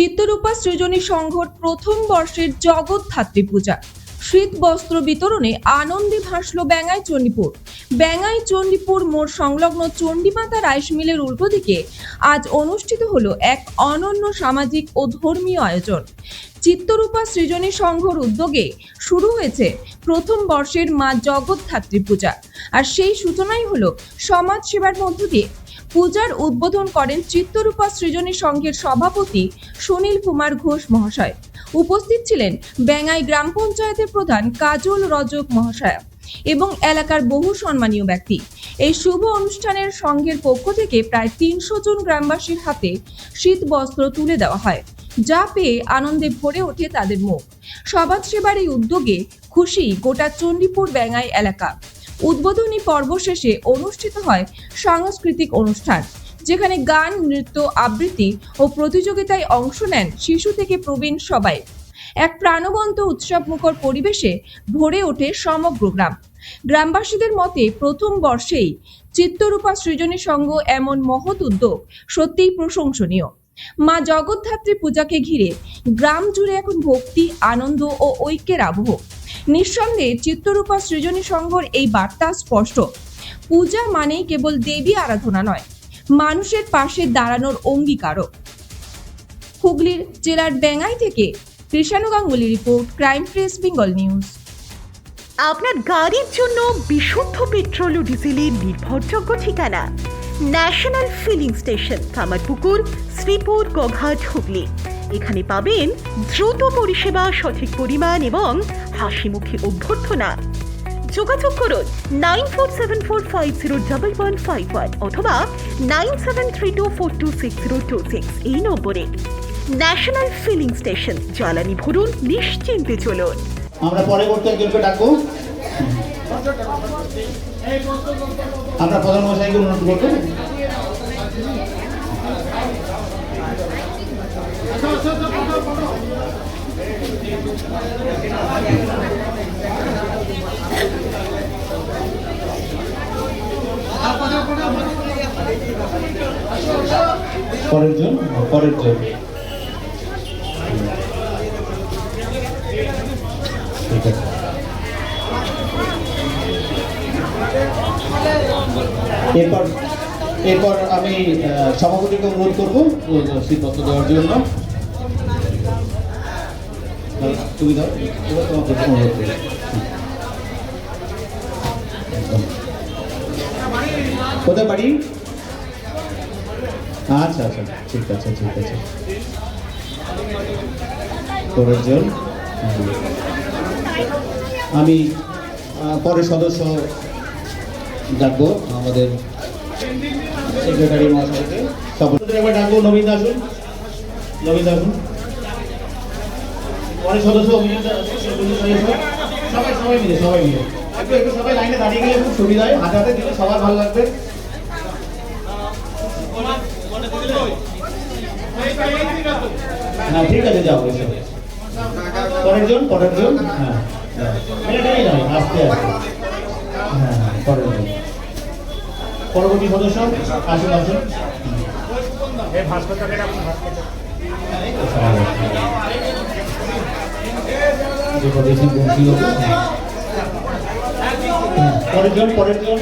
চিত্তরূপা সৃজনী সংঘর প্রথম বর্ষের জগৎধাত্রী পূজা। শীত বস্ত্র বিতরণে আনন্দে ভাসল ব্যাঙাই চণ্ডীপুর। ব্যাঙাই চণ্ডীপুর মোড় সংলগ্ন চণ্ডীমাতা রাইস মিলের উল্টো দিকে আজ অনুষ্ঠিত হলো এক অনন্য সামাজিক ও ধর্মীয় আয়োজন। চিত্তরূপা সৃজনী সংঘর উদ্যোগে শুরু হয়েছে প্রথম বর্ষের মা জগৎধাত্রী পূজা। আর সেই সূচনাই হলো সমাজ সেবার মধ্য দিয়ে। পূজার উদ্বোধন করেন চিত্তরূপা সৃজনী সংঘের সভাপতি সুনীল কুমার ঘোষ মহাশয়। উপস্থিত ছিলেন ব্যাঙাই গ্রাম পঞ্চায়েতের প্রধান কাজল রজক মহাশয়া এবং এলাকার বহু সম্মানীয় ব্যক্তি। এই শুভ অনুষ্ঠানের সংঘের পক্ষ থেকে প্রায় তিনশো জন গ্রামবাসীর হাতে শীত বস্ত্র তুলে দেওয়া হয়। যা পেয়ে আনন্দে ভরে ওঠে তাদের মুখ। সমাজ সেবার এই উদ্যোগে খুশি গোটা চণ্ডীপুর ব্যাঙাই এলাকা। উদ্বোধনী পর্ব শেষে অনুষ্ঠিত হয় সাংস্কৃতিক অনুষ্ঠান, যেখানে গান, নৃত্য, আবৃত্তি ও প্রতিযোগিতায় অংশ নেন শিশু থেকে প্রবীণ সবাই। এক প্রাণবন্ত উৎসবমুখর পরিবেশে ভরে ওঠে সমগ্র গ্রাম। গ্রামবাসীদের মতে প্রথম বর্ষেই চিত্তরূপা সৃজনী সংঘ এমন মহৎ উদ্যোগ সত্যিই প্রশংসনীয়। মা জগদ্ধাত্রী পূজাকে ঘিরে গ্রাম জুড়ে এখন ভক্তি, আনন্দ ও ঐক্যের আবহ। নিঃসন্দেহে চিত্তরূপা সৃজনী সংঘর এই বার্তা স্পষ্ট। পূজা মানেই কেবল দেবী আরাধনা নয়, মানুষের পাশে দাঁড়ানোর অঙ্গীকারও। হুগলির জেলার বেঙ্গাই থেকে Krishanu Ganguly report, crime press, Bengal news. আপনার গাড়ির জন্য বিশুদ্ধ পেট্রোল ও ডিজেলের নির্ভরযোগ্য ঠিকানা। National filling station, Kamarpukur, Shripur Goghat Hooghly. এখানে পাবেন দ্রুত পরিষেবা, সঠিক পরিমাণ এবং হাসিমুখী অভ্যর্থনা। যোগাযোগ করুন nine four seven four five zero double one five one অথবা nine seven three two four two six zero two six এই নম্বরে। ন্যাশনাল ফিলিং স্টেশন, জ্বালানি ভরুন, নিশ্চিন্তে চলুন। আমরা পরবর্তী একজনকে ডাকবো। আমরা প্রধান মশাইকে অনুরোধ পরের জন পরের জন। এরপর এরপর আমি সভাপতিকে অনুরোধ করব শীতপত্র দেওয়ার জন্য তুমি দাও তোমাকে অনুরোধ করি। কোথায় বাড়ি আচ্ছা আচ্ছা ঠিক আছে ঠিক আছে। আমি পরের সদস্য ডাকবো আমাদের সেক্রেটারি মহাশয়কে। একবার ডাকবো নবীন আসুন। নবীন আসুন। পরের সদস্য। সবাই সবাই মিলে সবাই মিলে। একটু একটু সবাই লাইনে দাঁড়িয়ে গেলে খুব সুবিধা হয়। হাতে হাতে দিলে সবার ভালো লাগবে। হ্যাঁ ঠিক আছে যাও পরের জন পরের জন হ্যাঁ আস্তে আস্তে। হ্যাঁ হ্যাঁ, পরের জন পরবর্তী সদস্য আসুন আসুন। পরের জন পরের জন